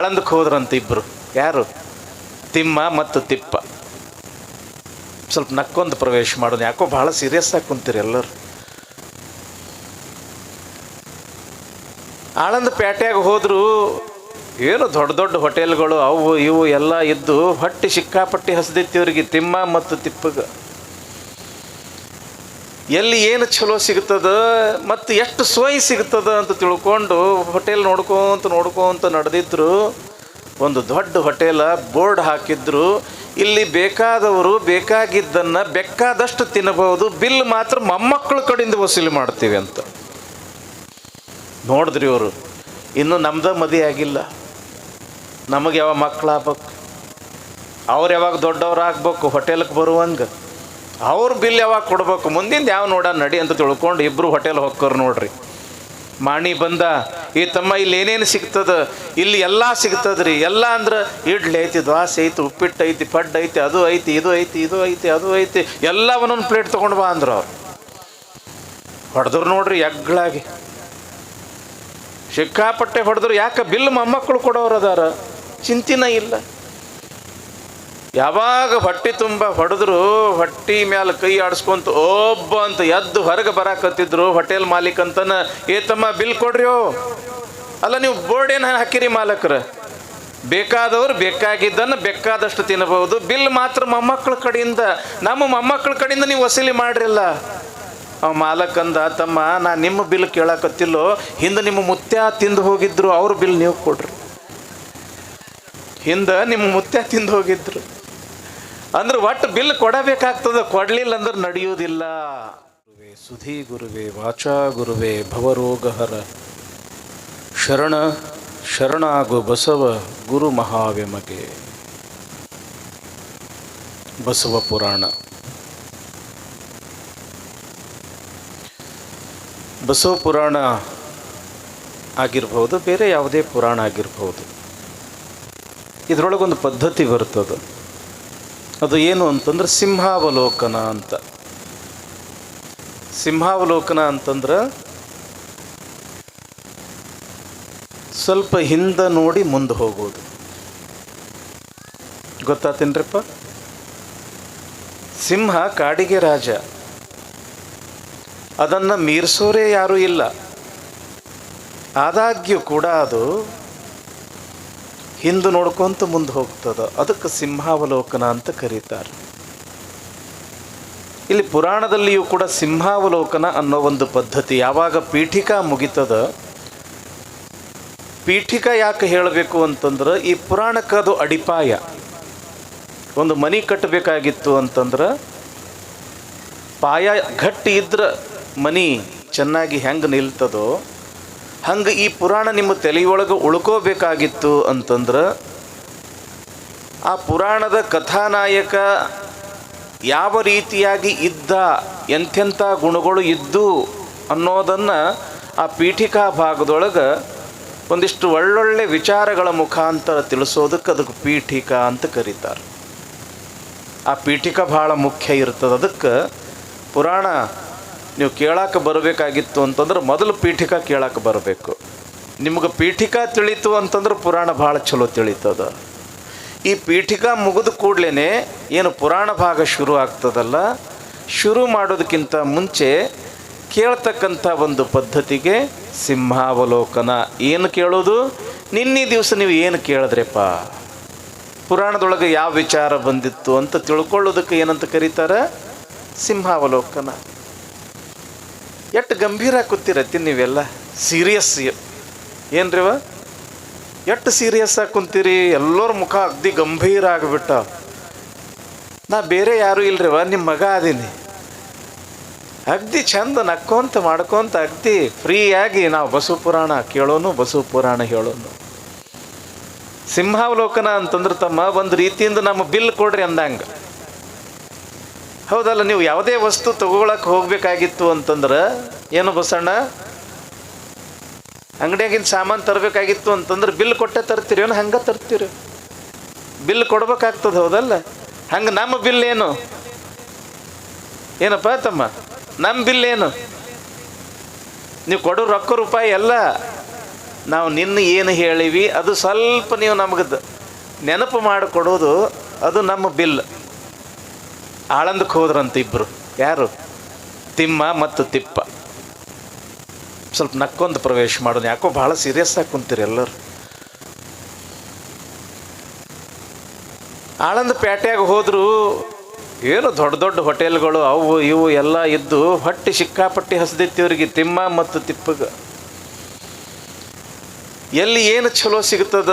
ಆಳಂದಕ್ಕೆ ಹೋದ್ರಂತ ಇಬ್ಬರು ಯಾರು? ತಿಮ್ಮ ಮತ್ತು ತಿಪ್ಪ. ಸ್ವಲ್ಪ ನಕ್ಕೊಂದು ಪ್ರವೇಶ ಮಾಡೋದು ಯಾಕೋ ಭಾಳ ಸೀರಿಯಸ್ ಆಗಿ ಕುಂತೀರಿ ಎಲ್ಲರೂ. ಆಳಂದ ಪೇಟೆಯಾಗ ಹೋದರೂ ಏನು ದೊಡ್ಡ ದೊಡ್ಡ ಹೋಟೆಲ್ಗಳು ಅವು ಇವು ಎಲ್ಲ ಇದ್ದು ಹೊಟ್ಟೆ ಸಿಕ್ಕಾಪಟ್ಟಿ ಹಸ್ದಿತ್ತು ಇವ್ರಿಗೆ ತಿಮ್ಮ ಮತ್ತು ತಿಪ್ಪಗ. ಎಲ್ಲಿ ಏನು ಚಲೋ ಸಿಗ್ತದ ಮತ್ತು ಎಷ್ಟು ಸೋಯಿ ಸಿಗ್ತದ ಅಂತ ತಿಳ್ಕೊಂಡು ಹೋಟೆಲ್ ನೋಡ್ಕೊಂತ ನೋಡ್ಕೊಂತ ನಡೆದಿದ್ರು. ಒಂದು ದೊಡ್ಡ ಹೋಟೆಲ ಬೋರ್ಡ್ ಹಾಕಿದ್ರು. ಇಲ್ಲಿ ಬೇಕಾದವರು ಬೇಕಾಗಿದ್ದನ್ನು ಬೇಕಾದಷ್ಟು ತಿನ್ನಬಹುದು. ಬಿಲ್ ಮಾತ್ರ ಮೊಮ್ಮಕ್ಕಳ ಕಡೆಯಿಂದ ವಸೂಲಿ ಮಾಡ್ತೀವಿ ಅಂತ. ನೋಡಿದ್ರಿ ಅವರು ಇನ್ನು ನಮ್ದ ಮದಿ ಆಗಿಲ್ಲ. ನಮಗೆ ಯಾವ ಮಕ್ಳು ಆಗ್ಬೇಕು? ಅವ್ರು ಯಾವಾಗ ದೊಡ್ಡವ್ರು ಆಗ್ಬೇಕು? ಹೋಟೆಲ್ಗೆ ಬರುವಂಗೆ. ಅವ್ರ ಬಿಲ್ ಯಾವಾಗ ಕೊಡ್ಬೇಕು? ಮುಂದಿಂದ ಯಾವ ನೋಡ ನಡಿ ಅಂತ ತಿಳ್ಕೊಂಡು ಇಬ್ಬರು ಹೋಟೆಲ್ ಹೋಗ್ಕರ್ ನೋಡ್ರಿ. ಮಾಣಿ ಬಂದ ಈ ತಮ್ಮ, ಇಲ್ಲಿ ಏನೇನು ಸಿಗ್ತದೆ? ಇಲ್ಲಿ ಎಲ್ಲ ಸಿಗ್ತದ್ರಿ. ಎಲ್ಲ ಅಂದ್ರೆ ಇಡ್ಲಿ ಐತಿ, ದ್ವಾಸೆ ಐತಿ, ಉಪ್ಪಿಟ್ಟು ಐತಿ, ಪಡ್ಡು ಐತಿ, ಅದು ಐತಿ, ಇದು ಐತಿ ಇದು ಐತಿ, ಅದು ಐತಿ ಎಲ್ಲ ಒಂದೊಂದು ಪ್ಲೇಟ್ ತೊಗೊಂಡು ಬಾ ಅಂದ್ರು ಅವ್ರು. ಹೊಡೆದ್ರು ನೋಡ್ರಿ ಎಗ್ಗಳಾಗಿ ಸಿಕ್ಕಾಪಟ್ಟೆ ಹೊಡೆದ್ರು, ಯಾಕೆ? ಬಿಲ್ ಮೊಮ್ಮಕ್ಕಳು ಕೊಡೋರು ಅದಾರ. ಚಿಂತಿನ ಇಲ್ಲ. ಯಾವಾಗ ಹೊಟ್ಟೆ ತುಂಬ ಹೊಡೆದ್ರು ಹೊಟ್ಟಿ ಮ್ಯಾಲ ಕೈ ಆಡಿಸ್ಕೊಂತ ಒಬ್ಬ ಅಂತ ಎದ್ದು ಹೊರಗೆ ಬರಾಕತ್ತಿದ್ರು ಹೋಟೆಲ್ ಮಾಲೀಕ್ ಅಂತನ, ಏ ತಮ್ಮ, ಬಿಲ್ ಕೊಡ್ರಿಯೋ ಅಲ್ಲ, ನೀವು ಬೋರ್ಡ್ ಏನು ಹಾಕಿರಿ ಮಾಲಕರ? ಬೇಕಾದವ್ರು ಬೇಕಾಗಿದ್ದನ್ನು ಬೇಕಾದಷ್ಟು ತಿನ್ನಬಹುದು ಬಿಲ್ ಮಾತ್ರ ಮೊಮ್ಮಕ್ಕಳ ಕಡೆಯಿಂದ. ನಮ್ಮ ಮೊಮ್ಮಕ್ಕಳ ಕಡೆಯಿಂದ ನೀವು ವಸೂಲಿ ಮಾಡ್ರಿಲ್ಲ. ಅವ ಮಾಲಕಂದ ತಮ್ಮ, ನಾ ನಿಮ್ಮ ಬಿಲ್ ಕೇಳಕತ್ತಿಲ್ಲೋ. ಹಿಂದೆ ನಿಮ್ಮ ಮುತ್ಯ ತಿಂದು ಹೋಗಿದ್ರು, ಅವ್ರ ಬಿಲ್ ನೀವು ಕೊಡ್ರಿ. ಹಿಂದೆ ನಿಮ್ಮ ಮುತ್ಯ ತಿಂದು ಹೋಗಿದ್ರು. ಅಂದ್ರೆ ಒಟ್ಟು ಬಿಲ್ ಕೊಡಬೇಕಾಗ್ತದ, ಕೊಡ್ಲಿಲ್ಲ ಅಂದ್ರೆ ನಡೆಯುವುದಿಲ್ಲ. ಗುರುವೇ ಸುಧಿ ಗುರುವೇ, ವಾಚಾ ಗುರುವೇ, ಭವರೋಗಹರ. ಶರಣ, ಶರಣಾಗು ಬಸವ, ಗುರು ಮಹಾವೆಮಗೆ ಬಸವ ಪುರಾಣ. ಬಸವ ಪುರಾಣ ಆಗಿರ್ಬೋದು ಬೇರೆ ಯಾವುದೇ ಪುರಾಣ ಆಗಿರ್ಬೋದು ಇದರೊಳಗೊಂದು ಪದ್ಧತಿ ಬರ್ತದೆ. ಅದು ಏನು ಅಂತಂದ್ರೆ ಸಿಂಹಾವಲೋಕನ ಅಂತ. ಸಿಂಹಾವಲೋಕನ ಅಂತಂದ್ರೆ ಸ್ವಲ್ಪ ಹಿಂದೆ ನೋಡಿ ಮುಂದೆ ಹೋಗೋದು. ಗೊತ್ತಾತೇನ್ರಪ್ಪ? ಸಿಂಹ ಕಾಡಿಗೆ ರಾಜ. ಅದನ್ನು ಮೀರಿಸೋರೇ ಯಾರೂ ಇಲ್ಲ. ಆದಾಗ್ಯೂ ಕೂಡ ಅದು ಹಿಂದೆ ನೋಡ್ಕೊಂತ ಮುಂದೆ ಹೋಗ್ತದ. ಅದಕ್ಕೆ ಸಿಂಹಾವಲೋಕನ ಅಂತ ಕರೀತಾರೆ. ಇಲ್ಲಿ ಪುರಾಣದಲ್ಲಿಯೂ ಕೂಡ ಸಿಂಹಾವಲೋಕನ ಅನ್ನೋ ಒಂದು ಪದ್ಧತಿ ಯಾವಾಗ ಪೀಠಿಕಾ ಮುಗಿತದ, ಪೀಠಿಕಾ ಯಾಕೆ ಹೇಳಬೇಕು ಅಂತಂದ್ರೆ ಈ ಪುರಾಣಕ್ಕೆ ಅದು ಅಡಿಪಾಯ. ಒಂದು ಮನೆ ಕಟ್ಟಬೇಕಾಗಿತ್ತು ಅಂತಂದ್ರೆ ಪಾಯ ಗಟ್ಟಿ ಇದ್ರೆ ಮನಿ ಚೆನ್ನಾಗಿ ಹೆಂಗೆ ನಿಲ್ತದೋ ಹಂಗೆ ಈ ಪುರಾಣ ನಿಮ್ಮ ತಲೆಯೊಳಗೆ ಉಳ್ಕೋಬೇಕಾಗಿತ್ತು ಅಂತಂದ್ರೆ ಆ ಪುರಾಣದ ಕಥಾನಾಯಕ ಯಾವ ರೀತಿಯಾಗಿ ಇದ್ದ, ಎಂಥೆಂಥ ಗುಣಗಳು ಇದ್ದು ಅನ್ನೋದನ್ನು ಆ ಪೀಠಿಕಾ ಭಾಗದೊಳಗೆ ಒಂದಿಷ್ಟು ಒಳ್ಳೊಳ್ಳೆ ವಿಚಾರಗಳ ಮುಖಾಂತರ ತಿಳಿಸೋದಕ್ಕೆ ಅದಕ್ಕೆ ಪೀಠಿಕಾ ಅಂತ ಕರೀತಾರೆ. ಆ ಪೀಠಿಕಾ ಭಾಳ ಮುಖ್ಯ ಇರ್ತದೆ. ಅದಕ್ಕೆ ಪುರಾಣ ನೀವು ಕೇಳಾಕ ಬರಬೇಕಾಗಿತ್ತು ಅಂತಂದ್ರೆ ಮೊದಲು ಪೀಠಿಕಾ ಕೇಳಾಕ ಬರಬೇಕು. ನಿಮ್ಗೆ ಪೀಠಿಕಾ ತಿಳಿತು ಅಂತಂದ್ರೆ ಪುರಾಣ ಭಾಳ ಚಲೋ ತಿಳಿತದ. ಈ ಪೀಠಿಕಾ ಮುಗಿದ ಕೂಡಲೇ ಏನು ಪುರಾಣ ಭಾಗ ಶುರು ಆಗ್ತದಲ್ಲ, ಶುರು ಮಾಡೋದಕ್ಕಿಂತ ಮುಂಚೆ ಕೇಳ್ತಕ್ಕಂಥ ಒಂದು ಪದ್ಧತಿಗೆ ಸಿಂಹಾವಲೋಕನ. ಏನು ಕೇಳೋದು? ನಿನ್ನೆ ದಿವಸ ನೀವು ಏನು ಕೇಳಿದ್ರೆಪ್ಪ? ಪುರಾಣದೊಳಗೆ ಯಾವ ವಿಚಾರ ಬಂದಿತ್ತು ಅಂತ ತಿಳ್ಕೊಳ್ಳೋದಕ್ಕೆ ಏನಂತ ಕರೀತಾರೆ? ಸಿಂಹಾವಲೋಕನ. ಎಷ್ಟು ಗಂಭೀರ ಕೂತಿರತ್ತಿ ನೀವೆಲ್ಲ? ಸೀರಿಯಸ್ ಏನ್ರಿವ? ಎಷ್ಟು ಸೀರಿಯಸ್ ಆಗಿ ಕುಂತೀರಿ? ಎಲ್ಲರ ಮುಖ ಅಗ್ದಿ ಗಂಭೀರ ಆಗಿಬಿಟ್ಟ. ನಾ ಬೇರೆ ಯಾರೂ ಇಲ್ರಿವ ನಿಮ್ಮ ಮಗ ಅದೀನಿ. ಅಗ್ದಿ ಚಂದ ನಕ್ಕೊಂತ ಮಾಡ್ಕೊಂತ ಅಗ್ದಿ ಫ್ರೀಯಾಗಿ ನಾವು ಬಸವ ಪುರಾಣ ಕೇಳೋನು, ಬಸವ ಪುರಾಣ ಹೇಳೋನು. ಸಿಂಹಾವಲೋಕನ ಅಂತಂದ್ರೆ ತಮ್ಮ ಒಂದು ರೀತಿಯಿಂದ ನಮ್ಮ ಬಿಲ್ ಕೊಡ್ರಿ ಅಂದಂಗೆ. ಹೌದಲ್ಲ, ನೀವು ಯಾವುದೇ ವಸ್ತು ತಗೊಳಕ್ಕೆ ಹೋಗ್ಬೇಕಾಗಿತ್ತು ಅಂತಂದ್ರೆ ಏನು ಬಸಣ್ಣ? ಅಂಗಡಿಯಾಗಿನ ಸಾಮಾನು ತರಬೇಕಾಗಿತ್ತು ಅಂತಂದ್ರೆ ಬಿಲ್ ಕೊಟ್ಟೆ ತರ್ತೀರಿ, ಏನು ಹಂಗೆ ತರ್ತೀರಿ? ಬಿಲ್ ಕೊಡ್ಬೇಕಾಗ್ತದೆ ಹೌದಲ್ಲ? ಹಂಗೆ ನಮ್ಮ ಬಿಲ್ ಏನು? ಏನಪ್ಪ ತಮ್ಮ ನಮ್ಮ ಬಿಲ್ ಏನು? ನೀವು ಕೊಡೋ ರೊಕ್ಕ ರೂಪಾಯಿ ಎಲ್ಲ ನಾವು ನಿನ್ನ ಏನು ಹೇಳಿವಿ, ಅದು ಸ್ವಲ್ಪ ನೀವು ನಮಗೆ ನೆನಪು ಮಾಡಿಕೊಡೋದು ಅದು ನಮ್ಮ ಬಿಲ್. ಆಳಂದಕ್ಕೆ ಹೋದ್ರಂತ ಇಬ್ಬರು ಯಾರು? ತಿಮ್ಮ ಮತ್ತು ತಿಪ್ಪ. ಸ್ವಲ್ಪ ನಕ್ಕೊಂದು ಪ್ರವೇಶ ಮಾಡೋದು ಯಾಕೋ ಭಾಳ ಸೀರಿಯಸ್ ಆಗಿ ಕುಂತೀರಿ ಎಲ್ಲರು. ಆಳಂದ ಪೇಟೆಯಾಗ ಹೋದ್ರು ಏನು ದೊಡ್ಡ ದೊಡ್ಡ ಹೋಟೆಲ್ಗಳು ಅವು ಇವು ಎಲ್ಲ ಇದ್ದು ಹೊಟ್ಟೆ ಸಿಕ್ಕಾಪಟ್ಟಿ ಹಸ್ದಿತ್ತು ಇವ್ರಿಗೆ ತಿಮ್ಮ ಮತ್ತು ತಿಪ್ಪಗ. ಎಲ್ಲಿ ಏನು ಚಲೋ ಸಿಗ್ತದ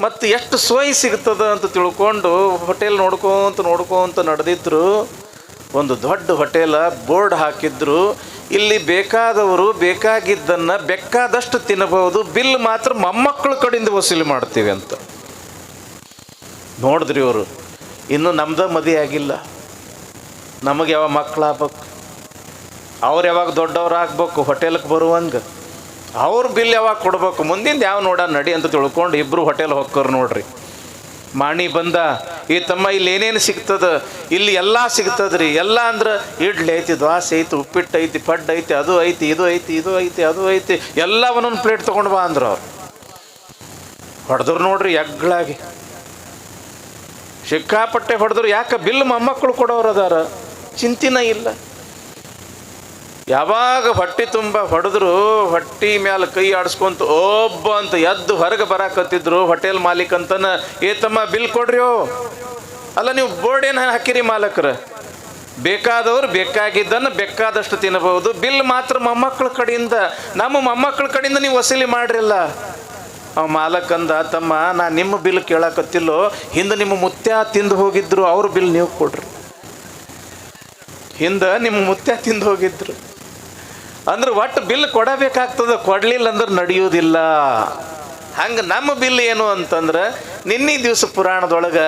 ಮತ್ತು ಎಷ್ಟು ಸೋಯಿ ಸಿಗ್ತದ ಅಂತ ತಿಳ್ಕೊಂಡು ಹೋಟೆಲ್ ನೋಡ್ಕೊಂತ ನೋಡ್ಕೊಂತ ನಡೆದಿದ್ರು. ಒಂದು ದೊಡ್ಡ ಹೋಟೆಲ ಬೋರ್ಡ್ ಹಾಕಿದ್ರು. ಇಲ್ಲಿ ಬೇಕಾದವರು ಬೇಕಾಗಿದ್ದನ್ನು ಬೇಕಾದಷ್ಟು ತಿನ್ನಬಹುದು. ಬಿಲ್ ಮಾತ್ರ ಮೊಮ್ಮಕ್ಕಳ ಕಡೆಯಿಂದ ವಸೂಲಿ ಮಾಡ್ತೀವಿ ಅಂತ. ನೋಡಿದ್ರಿ ಅವರು ಇನ್ನು ನಮ್ದು ಮದುವೆ ಆಗಿಲ್ಲ. ನಮಗೆ ಯಾವಾಗ ಮಕ್ಕಳಾಗಬೇಕು ಅವ್ರು ಯಾವಾಗ ದೊಡ್ಡವ್ರು ಆಗ್ಬೇಕು? ಹೋಟೆಲ್ಗೆ ಬರುವಂಗೆ. ಅವ್ರ ಬಿಲ್ ಯಾವಾಗ ಕೊಡ್ಬೇಕು? ಮುಂದಿಂದ ಯಾವ ನೋಡ ನಡಿ ಅಂತ ತಿಳ್ಕೊಂಡು ಇಬ್ಬರು ಹೋಟೆಲ್ ಹೋಗ್ಕರು ನೋಡ್ರಿ. ಮಾಣಿ ಬಂದ, ಈ ತಮ್ಮ ಇಲ್ಲಿ ಏನೇನು ಸಿಗ್ತದ? ಇಲ್ಲಿ ಎಲ್ಲ ಸಿಗ್ತದ್ರಿ. ಎಲ್ಲ ಅಂದ್ರೆ ಇಡ್ಲಿ ಐತಿ, ದ್ವಾಸೆ ಐತಿ, ಉಪ್ಪಿಟ್ಟು ಐತಿ, ಪಡ್ಡು ಐತಿ, ಅದು ಐತಿ, ಇದು ಐತಿ ಇದು ಐತಿ, ಅದು ಐತಿ ಎಲ್ಲ ಒಂದೊಂದು ಪ್ಲೇಟ್ ತೊಗೊಂಡು ಬಾ ಅಂದ್ರು ಅವ್ರು. ಹೊಡೆದ್ರು ನೋಡ್ರಿ ಎಗ್ಗಳಾಗಿ ಸಿಕ್ಕಾಪಟ್ಟೆ ಹೊಡೆದ್ರು, ಯಾಕೆ ಬಿಲ್ ಮೊಮ್ಮಕ್ಕಳು ಕೊಡೋರು ಅದಾರ? ಚಿಂತಿನ ಇಲ್ಲ. ಯಾವಾಗ ಹೊಟ್ಟಿ ತುಂಬ ಹೊಡೆದ್ರು ಹೊಟ್ಟಿ ಮ್ಯಾಲ ಕೈ ಆಡಿಸ್ಕೊಂತ ಒಬ್ಬ ಅಂತ ಎದ್ದು ಹೊರಗೆ ಬರಾಕತ್ತಿದ್ರು ಹೋಟೆಲ್ ಮಾಲೀಕ ಅಂತನ, ಏ ತಮ್ಮ ಬಿಲ್ ಕೊಡ್ರಿಯೋ ಅಲ್ಲ, ನೀವು ಬೋರ್ಡ್ ಏನು ಹಾಕಿರಿ ಮಾಲಕ್ರ? ಬೇಕಾದವ್ರು ಬೇಕಾಗಿದ್ದನ್ನು ಬೇಕಾದಷ್ಟು ತಿನ್ನಬಹುದು ಬಿಲ್ ಮಾತ್ರ ಮೊಮ್ಮಕ್ಕಳ ಕಡೆಯಿಂದ. ನಮ್ಮ ಮೊಮ್ಮಕ್ಕಳ ಕಡೆಯಿಂದ ನೀವು ವಸೂಲಿ ಮಾಡ್ರಿಲ್ಲ. ಅವ ಮಾಲಕ್ ಅಂದ, ತಮ್ಮ ನಾ ನಿಮ್ಮ ಬಿಲ್ ಕೇಳಕತ್ತಿಲ್ಲೋ. ಹಿಂದೆ ನಿಮ್ಮ ಮುತ್ಯ ತಿಂದು ಹೋಗಿದ್ರು, ಅವ್ರ ಬಿಲ್ ನೀವು ಕೊಡ್ರಿ. ಹಿಂದೆ ನಿಮ್ಮ ಮುತ್ಯ ತಿಂದು ಹೋಗಿದ್ರು. ಅಂದ್ರೆ ಒಟ್ಟು ಬಿಲ್ ಕೊಡಬೇಕಾಗ್ತದೆ? ಕೊಡಲಿಲ್ಲ ಅಂದ್ರೆ ನಡೆಯೋದಿಲ್ಲ ಹಂಗೆ ನಮ್ಮ ಬಿಲ್ ಏನು ಅಂತಂದ್ರೆ, ನಿನ್ನೆ ದಿವಸ ಪುರಾಣದೊಳಗೆ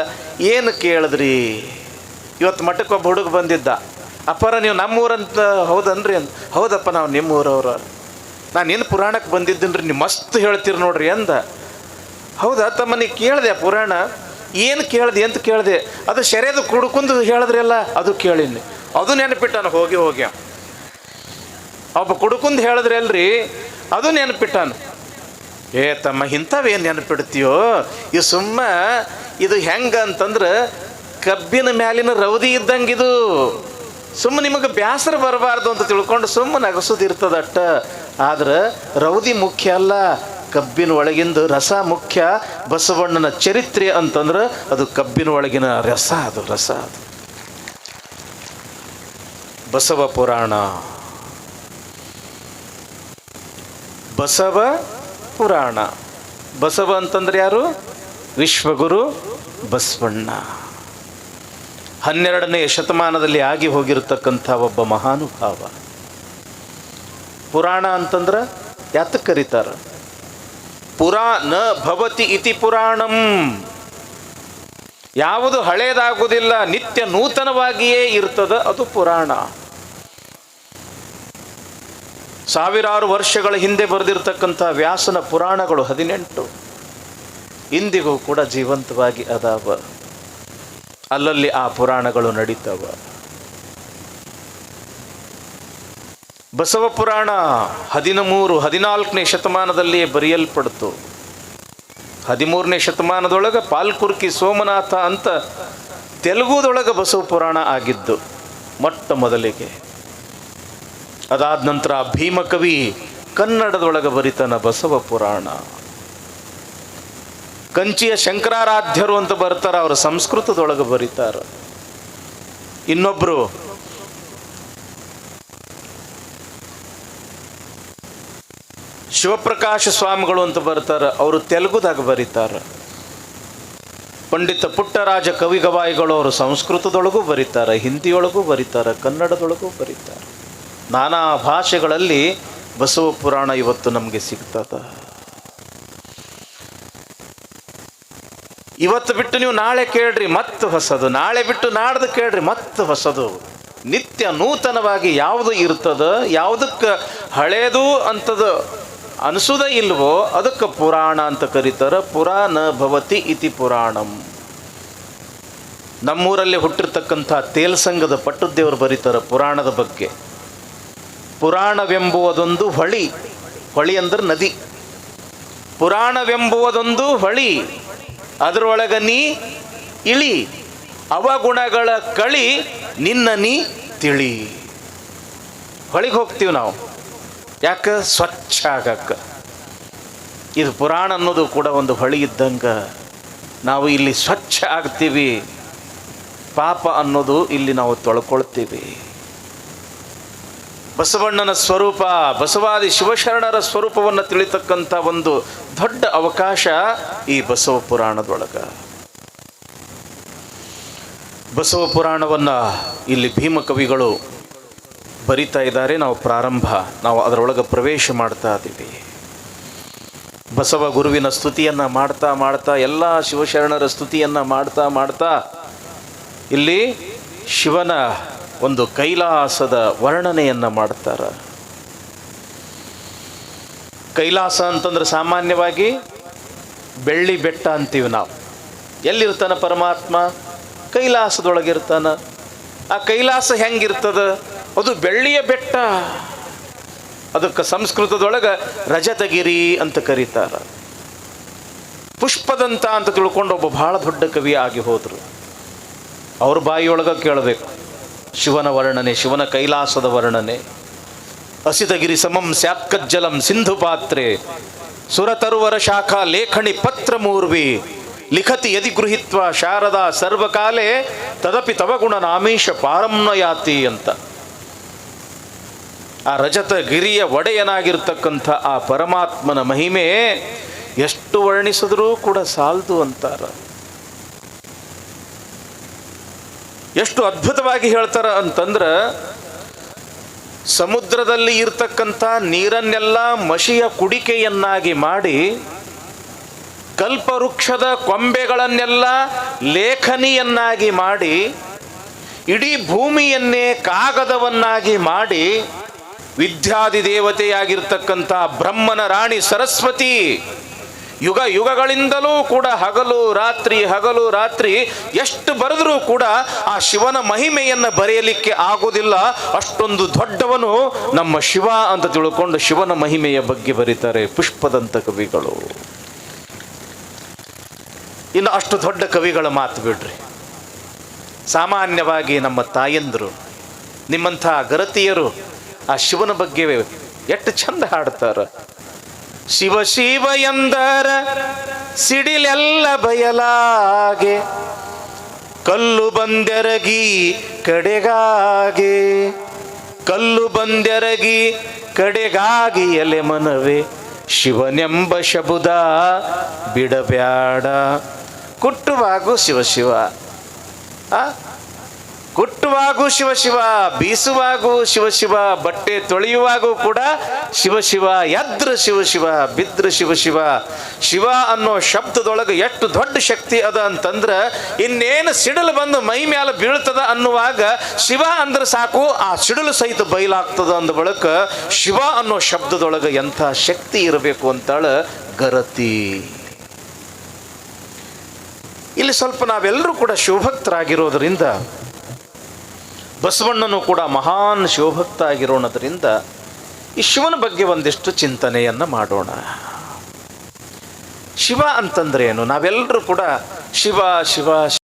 ಏನು ಕೇಳಿದ್ರಿ? ಇವತ್ತು ಮಠಕ್ಕೆ ಒಬ್ಬ ಹುಡುಗ ಬಂದಿದ್ದ. ಅಪ್ಪರ, ನೀವು ನಮ್ಮೂರಂತ ಹೌದನ್ರಿ ಅಂತ ಹೌದಪ್ಪ, ನಾವು ನಿಮ್ಮ ಊರವ್ರ ನಾನು ಏನು ಪುರಾಣಕ್ಕೆ ಬಂದಿದ್ದೀನಿ ರೀ ನೀವು ಮಸ್ತ್ ಹೇಳ್ತೀರಿ ನೋಡ್ರಿ ಅಂದ. ಹೌದಾ ತಮ್ಮ, ನೀ ಕೇಳಿದೆ ಪುರಾಣ? ಏನು ಕೇಳಿದೆ ಅಂತ ಕೇಳಿದೆ? ಅದು ಶರ್ಯದು ಕುಡ್ಕೊಂಡು ಹೇಳಿದ್ರಲ್ಲ ಅದು ಕೇಳಿನಿ. ಅದು ನೆನಪಿಟ್ಟಾನ, ಹೋಗಿ ಹೋಗಿ ಅವ. ಒಬ್ಬ ಕುಡುಕುಂದು ಹೇಳಿದ್ರೆ ಅಲ್ರಿ ಅದು ನೆನಪಿಟ್ಟಾನು. ಏ ತಮ್ಮ ಇಂಥವೇನು ನೆನಪಿಡ್ತೀಯೋ? ಇದು ಸುಮ್ಮ ಇದು ಹೆಂಗೆ ಅಂತಂದ್ರೆ ಕಬ್ಬಿನ ಮ್ಯಾಲಿನ ರೌದಿ ಇದ್ದಂಗೆ ಇದು ಸುಮ್ಮ ನಿಮಗೆ ಬ್ಯಾಸರ ಬರಬಾರ್ದು ಅಂತ ತಿಳ್ಕೊಂಡು ಸುಮ್ಮ ನಗಸೋದಿರ್ತದ ಅಟ್ಟ ಆದ್ರೆ ರೌದಿ ಮುಖ್ಯ ಅಲ್ಲ, ಕಬ್ಬಿನ ಒಳಗಿಂದ ರಸ ಮುಖ್ಯ, ಬಸವಣ್ಣನ ಚರಿತ್ರೆ ಅಂತಂದ್ರೆ ಅದು ಕಬ್ಬಿನ ಒಳಗಿನ ರಸ ಅದು ರಸ ಅದು. ಬಸವ ಪುರಾಣ. ಬಸವ ಪುರಾಣ. ಬಸವ ಅಂತಂದ್ರೆ ಯಾರು? ವಿಶ್ವಗುರು ಬಸವಣ್ಣ. ಹನ್ನೆರಡನೇ ಶತಮಾನದಲ್ಲಿ ಆಗಿ ಹೋಗಿರತಕ್ಕಂಥ ಒಬ್ಬ ಮಹಾನುಭಾವ. ಪುರಾಣ ಅಂತಂದ್ರೆ ಯಾತ ಕರೀತಾರ? ಪುರಾ ನ ಭವತಿ ಇತಿ ಪುರಾಣಂ. ಯಾವುದು ಹಳೇದಾಗುವುದಿಲ್ಲ ನಿತ್ಯ ನೂತನವಾಗಿಯೇ ಇರ್ತದ, ಅದು ಪುರಾಣ. ಸಾವಿರಾರು ವರ್ಷಗಳ ಹಿಂದೆ ಬರೆದಿರ್ತಕ್ಕಂಥ ವ್ಯಾಸನ ಪುರಾಣಗಳು ಹದಿನೆಂಟು. ಇಂದಿಗೂ ಕೂಡ ಜೀವಂತವಾಗಿ ಅದಾವ. ಅಲ್ಲಲ್ಲಿ ಆ ಪುರಾಣಗಳು ನಡೀತಾವ. ಬಸವ ಪುರಾಣ ಹದಿನಮೂರು ಹದಿನಾಲ್ಕನೇ ಶತಮಾನದಲ್ಲಿಯೇ ಬರೆಯಲ್ಪಡ್ತು. ಹದಿಮೂರನೇ ಶತಮಾನದೊಳಗೆ ಪಾಲ್ಕುರ್ಕಿ ಸೋಮನಾಥ ಅಂತ ತೆಲುಗುದೊಳಗೆ ಬಸವ ಪುರಾಣ ಆಗಿದ್ದು, ಮೊಟ್ಟ ಮೊದಲಿಗೆ. ಅದಾದ ನಂತರ ಭೀಮಕವಿ ಕನ್ನಡದೊಳಗೆ ಬರಿತಾನ ಬಸವ ಪುರಾಣ. ಕಂಚಿಯ ಶಂಕರಾರಾಧ್ಯರು ಅಂತ ಬರ್ತಾರೆ, ಅವರು ಸಂಸ್ಕೃತದೊಳಗೆ ಬರೀತಾರ. ಇನ್ನೊಬ್ರು, ಶಿವಪ್ರಕಾಶ ಸ್ವಾಮಿಗಳು ಅಂತ ಬರ್ತಾರೆ, ಅವರು ತೆಲುಗುದಾಗ ಬರೀತಾರ. ಪಂಡಿತ ಪುಟ್ಟರಾಜ ಕವಿಗವಾಯಿಗಳು ಅವರು ಸಂಸ್ಕೃತದೊಳಗೂ ಬರೀತಾರೆ, ಹಿಂದಿಯೊಳಗೂ ಬರೀತಾರೆ, ಕನ್ನಡದೊಳಗೂ ಬರೀತಾರೆ. ನಾನಾ ಭಾಷೆಗಳಲ್ಲಿ ಬಸವ ಪುರಾಣ ಇವತ್ತು ನಮಗೆ ಸಿಗ್ತದ. ಇವತ್ತು ಬಿಟ್ಟು ನೀವು ನಾಳೆ ಕೇಳ್ರಿ, ಮತ್ತು ಹೊಸದು. ನಾಳೆ ಬಿಟ್ಟು ನಾಡ್ದು ಕೇಳ್ರಿ, ಮತ್ತು ಹೊಸದು. ನಿತ್ಯ ನೂತನವಾಗಿ ಯಾವುದು ಇರ್ತದ, ಯಾವುದಕ್ಕೆ ಹಳೇದು ಅಂತದ ಅನಿಸೋದ ಇಲ್ವೋ, ಅದಕ್ಕೆ ಪುರಾಣ ಅಂತ ಕರೀತಾರೆ. ಪುರಾಣ ಭವತಿ ಇತಿ ಪುರಾಣಂ. ನಮ್ಮೂರಲ್ಲಿ ಹುಟ್ಟಿರ್ತಕ್ಕಂಥ ತೇಲ್ಸಂಗದ ಪಟ್ಟದ್ದೇವರು ಬರೀತಾರೆ ಪುರಾಣದ ಬಗ್ಗೆ. ಪುರಾಣವೆಂಬುವುದೊಂದು ಹೊಳಿ. ಹೊಳಿ ಅಂದ್ರೆ ನದಿ. ಪುರಾಣವೆಂಬುವುದೊಂದು ಹೊಳಿ. ಅದರೊಳಗ ನೀ ಇಳಿ. ಅವಗುಣಗಳ ಕಳಿ ನಿನ್ನ ನೀ ತಿಳಿ. ಹೊಳಿಗೆ ಹೋಗ್ತೀವಿ ನಾವು. ಯಾಕೆ? ಸ್ವಚ್ಛ ಆಗಕ್ಕೆ ಇದು ಪುರಾಣ ಅನ್ನೋದು ಕೂಡ ಒಂದು ಹೊಳಿ ಇದ್ದಂಗ. ನಾವು ಇಲ್ಲಿ ಸ್ವಚ್ಛ ಆಗ್ತೀವಿ. ಪಾಪ ಅನ್ನೋದು ಇಲ್ಲಿ ನಾವು ತೊಳ್ಕೊಳ್ತೀವಿ. ಬಸವಣ್ಣನ ಸ್ವರೂಪ, ಬಸವಾದಿ ಶಿವಶರಣರ ಸ್ವರೂಪವನ್ನು ತಿಳಿತಕ್ಕಂಥ ಒಂದು ದೊಡ್ಡ ಅವಕಾಶ ಈ ಬಸವ ಪುರಾಣದೊಳಗೆ. ಬಸವ ಪುರಾಣವನ್ನು ಇಲ್ಲಿ ಭೀಮ ಕವಿಗಳು ಬರಿತಾ ಇದ್ದಾರೆ. ನಾವು ಪ್ರಾರಂಭ, ನಾವು ಅದರೊಳಗೆ ಪ್ರವೇಶ ಮಾಡ್ತಾ ಇದ್ದೀವಿ. ಬಸವ ಗುರುವಿನ ಸ್ತುತಿಯನ್ನು ಮಾಡ್ತಾ ಮಾಡ್ತಾ, ಎಲ್ಲ ಶಿವಶರಣರ ಸ್ತುತಿಯನ್ನು ಮಾಡ್ತಾ ಮಾಡ್ತಾ, ಇಲ್ಲಿ ಶಿವನ ಒಂದು ಕೈಲಾಸದ ವರ್ಣನೆಯನ್ನು ಮಾಡ್ತಾರೆ. ಕೈಲಾಸ ಅಂತಂದ್ರೆ ಸಾಮಾನ್ಯವಾಗಿ ಬೆಳ್ಳಿ ಬೆಟ್ಟ ಅಂತೀವಿ ನಾವು. ಎಲ್ಲಿರ್ತಾನೆ ಪರಮಾತ್ಮ? ಕೈಲಾಸದೊಳಗಿರ್ತಾನ. ಆ ಕೈಲಾಸ ಹೆಂಗಿರ್ತದ? ಅದು ಬೆಳ್ಳಿಯ ಬೆಟ್ಟ. ಅದಕ್ಕೆ ಸಂಸ್ಕೃತದೊಳಗೆ ರಜತಗಿರಿ ಅಂತ ಕರೀತಾರ. ಪುಷ್ಪದಂತ ಅಂತ ತಿಳ್ಕೊಂಡು ಒಬ್ಬ ಬಹಳ ದೊಡ್ಡ ಕವಿ ಆಗಿ ಹೋದರು. ಅವ್ರ ಬಾಯಿಯೊಳಗೆ ಕೇಳಬೇಕು. ಶಿವನ ವರ್ಣನೆ, ಶಿವನ ಕೈಲಾಸದ ವರ್ಣನೆ. ಹಸಿತಗಿರಿ ಸಮಂ ಸ್ಯಾತ್ಕಜ್ಜಲಂ ಸಿಂಧು ಪಾತ್ರೆ. ಸುರತರುವರ ಶಾಖಾ ಲೇಖಣಿ ಪತ್ರ ಮೂರ್ವಿ. ಲಿಖತಿ ಯದಿ ಗೃಹಿತ್ವ ಶಾರದಾ ಸರ್ವಕಾಲೇ, ತದಪಿ ತವಗುಣ ನಾಮೀಶ ಪಾರಂನಯಾತಿ ಅಂತ. ಆ ರಜತ ಗಿರಿಯ ಒಡೆಯನಾಗಿರ್ತಕ್ಕಂಥ ಆ ಪರಮಾತ್ಮನ ಮಹಿಮೆ ಎಷ್ಟು ವರ್ಣಿಸಿದ್ರೂ ಕೂಡ ಸಾಲದು ಅಂತಾರ. ಎಷ್ಟು ಅದ್ಭುತವಾಗಿ ಹೇಳ್ತಾರ ಅಂತಂದ್ರ, ಸಮುದ್ರದಲ್ಲಿ ಇರ್ತಕ್ಕಂಥ ನೀರನ್ನೆಲ್ಲ ಮಷಿಯ ಕುಡಿಕೆಯನ್ನಾಗಿ ಮಾಡಿ, ಕಲ್ಪವೃಕ್ಷದ ಕೊಂಬೆಗಳನ್ನೆಲ್ಲ ಲೇಖನಿಯನ್ನಾಗಿ ಮಾಡಿ, ಇಡೀ ಭೂಮಿಯನ್ನೇ ಕಾಗದವನ್ನಾಗಿ ಮಾಡಿ ವಿದ್ಯಾದಿ ದೇವತೆಯಾಗಿರ್ತಕ್ಕಂಥ ಬ್ರಹ್ಮನ ರಾಣಿ ಸರಸ್ವತಿ ಯುಗ ಯುಗಗಳಿಂದಲೂ ಕೂಡ ಹಗಲು ರಾತ್ರಿ ಹಗಲು ರಾತ್ರಿ ಎಷ್ಟು ಬರೆದರೂ ಕೂಡ ಆ ಶಿವನ ಮಹಿಮೆಯನ್ನು ಬರೆಯಲಿಕ್ಕೆ ಆಗೋದಿಲ್ಲ ಅಷ್ಟೊಂದು ದೊಡ್ಡವನು ನಮ್ಮ ಶಿವ ಅಂತ ತಿಳ್ಕೊಂಡು ಶಿವನ ಮಹಿಮೆಯ ಬಗ್ಗೆ ಬರೀತಾರೆ ಪುಷ್ಪದಂತ ಕವಿಗಳು. ಇನ್ನು ಅಷ್ಟು ದೊಡ್ಡ ಕವಿಗಳ ಮಾತು ಬಿಡ್ರಿ. ಸಾಮಾನ್ಯವಾಗಿ ನಮ್ಮ ತಾಯಂದರು, ನಿಮ್ಮಂಥ ಗರತಿಯರು ಆ ಶಿವನ ಬಗ್ಗೆ ಎಷ್ಟು ಚಂದ ಹಾಡ್ತಾರ. ಶಿವ ಶಿವ ಎಂದರ ಸಿಡಿಲೆಲ್ಲ ಬಯಲಾಗೆ, ಕಲ್ಲು ಬಂದೆರಗಿ ಕಡೆಗಾಗೆ, ಕಲ್ಲು ಬಂದೆರಗಿ ಕಡೆಗಾಗಿ ಎಲೆ ಮನವೇ, ಶಿವನೆಂಬ ಶಬುದ ಬಿಡಬ್ಯಾಡ ಕುಟ್ಟುವಾಗು ಶಿವ ಶಿವ ಆ? ಕುಟ್ಟುವಾಗೂ ಶಿವ ಶಿವ, ಬೀಸುವಾಗೂ ಶಿವ ಶಿವ, ಬಟ್ಟೆ ತೊಳೆಯುವಾಗೂ ಕೂಡ ಶಿವ ಶಿವ ಎದ್ರ ಶಿವ ಶಿವ, ಬಿದ್ರ ಶಿವ ಶಿವ. ಶಿವ ಅನ್ನೋ ಶಬ್ದದೊಳಗೆ ಎಷ್ಟು ದೊಡ್ಡ ಶಕ್ತಿ ಅದ ಅಂತಂದ್ರೆ ಇನ್ನೇನು ಸಿಡಿಲು ಬಂದು ಮೈ ಮೇಲೆ ಬೀಳ್ತದ ಅನ್ನುವಾಗ ಶಿವ ಅಂದ್ರೆ ಸಾಕು, ಆ ಸಿಡಿಲು ಸಹಿತ ಬಯಲಾಗ್ತದ ಅಂದ ಬಳಿಕ ಶಿವ ಅನ್ನೋ ಶಬ್ದದೊಳಗೆ ಎಂಥ ಶಕ್ತಿ ಇರಬೇಕು ಅಂತಾಳ ಗರತಿ. ಇಲ್ಲಿ ಸ್ವಲ್ಪ ನಾವೆಲ್ಲರೂ ಕೂಡ ಶಿವಭಕ್ತರಾಗಿರೋದ್ರಿಂದ ಬಸವಣ್ಣನು ಕೂಡ ಮಹಾನ್ ಶಿವಭಕ್ತ ಆಗಿರೋಣದ್ರಿಂದ ಈ ಶಿವನ ಬಗ್ಗೆ ಒಂದಿಷ್ಟು ಚಿಂತನೆಯನ್ನು ಮಾಡೋಣ. ಶಿವ ಅಂತಂದ್ರೆ ಏನು? ನಾವೆಲ್ಲರೂ ಕೂಡ ಶಿವ ಶಿವ